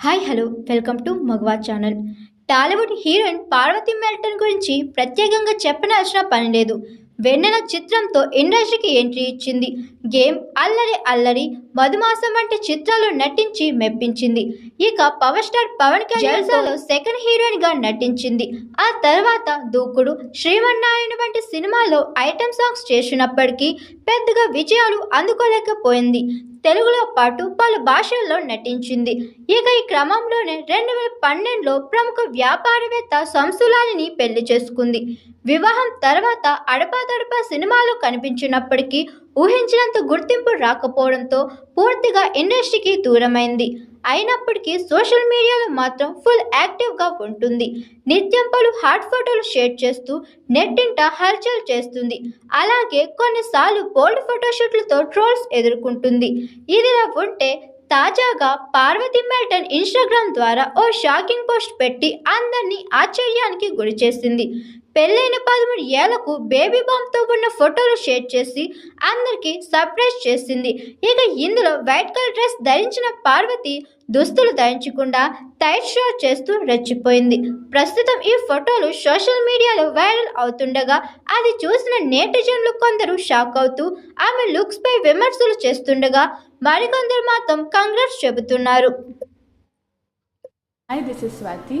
Hi hello. Welcome to మగవా channel. Tollywood heroine Parvathy Melton గురించి ప్రత్యేకంగా చెప్పనాల్సిన పని లేదు. వెన్నెల చిత్రంతో ఇండస్ట్రీకి ఎంట్రీ ఇచ్చింది. గేమ్ అల్లరి అల్లరి మధుమాసం వంటి చిత్రాలు నటించి మెప్పించింది. ఇక పవర్ స్టార్ పవన్ కళ్యాణ్లో సెకండ్ హీరోయిన్గా నటించింది. ఆ తర్వాత దూకుడు శ్రీమన్నారాయణ వంటి సినిమాలో ఐటమ్ సాంగ్స్ చేసినప్పటికీ పెద్దగా విజయాలు అందుకోలేకపోయింది. తెలుగులో పాటు పలు భాషల్లో నటించింది. ఇక ఈ క్రమంలోనే రెండు వేల పన్నెండులో ప్రముఖ వ్యాపారవేత్త సంసులాలిని పెళ్ళి చేసుకుంది. వివాహం తర్వాత అడపాదడపా సినిమాలు కనిపించినప్పటికీ ఊహించినంత గుర్తింపు రాకపోవడంతో పూర్తిగా ఇండస్ట్రీకి దూరమైంది. అయినప్పటికీ సోషల్ మీడియాలో మాత్రం ఫుల్ యాక్టివ్గా ఉంటుంది. నిత్యం పలు హాట్ ఫోటోలు షేర్ చేస్తూ నెట్టింట హల్చల్ చేస్తుంది. అలాగే కొన్నిసార్లు బోల్డ్ ఫోటోషూట్లతో ట్రోల్స్ ఎదుర్కొంటుంది. ఇదిలా ఉంటే తాజాగా పార్వతి మెల్టన్ ఇన్స్టాగ్రామ్ ద్వారా ఓ షాకింగ్ పోస్ట్ పెట్టి అందరినీ ఆశ్చర్యానికి గురి చేసింది పెళ్ళైన పదమూడు ఏళ్ళకు బేబీ బామ్తో ఉన్న ఫోటోలు షేర్ చేసి అందరికీ సర్ప్రైజ్ చేసింది. ఇక ఇందులో వైట్ కలర్ డ్రెస్ ధరించిన పార్వతి దుస్తులు ధరించకుండా టైట్ షో చేస్తూ రెచ్చిపోయింది. ప్రస్తుతం ఈ ఫోటోలు సోషల్ మీడియాలో వైరల్ అవుతుండగా అది చూసిన నేటిజన్లు కొందరు షాక్ అవుతూ ఆమె లుక్స్ పై విమర్శలు చేస్తుండగా మరికొందరు మాత్రం కంగ్రాట్స్ చెబుతున్నారు. Hi this is Swathi